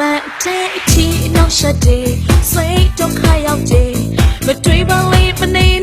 မှန်အတဲ့အထိနောက်ဆက်တွေစိတ်ဒုက္ခရောက်တယ်မတွေးပါလေမနေ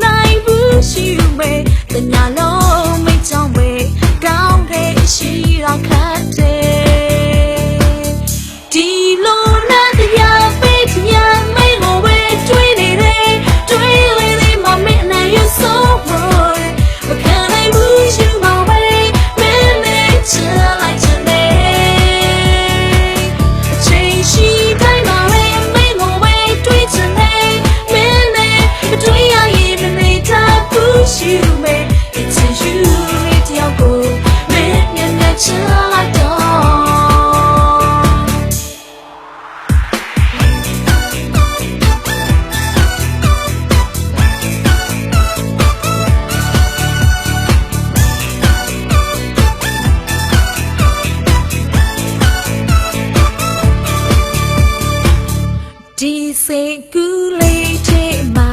ဒီစိတ်ကူးလေးချိန်မှာ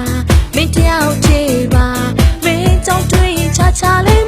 မင်းတယောက်ချိန်ပါမင်းကြောင့်တွေ့ချာချာလေး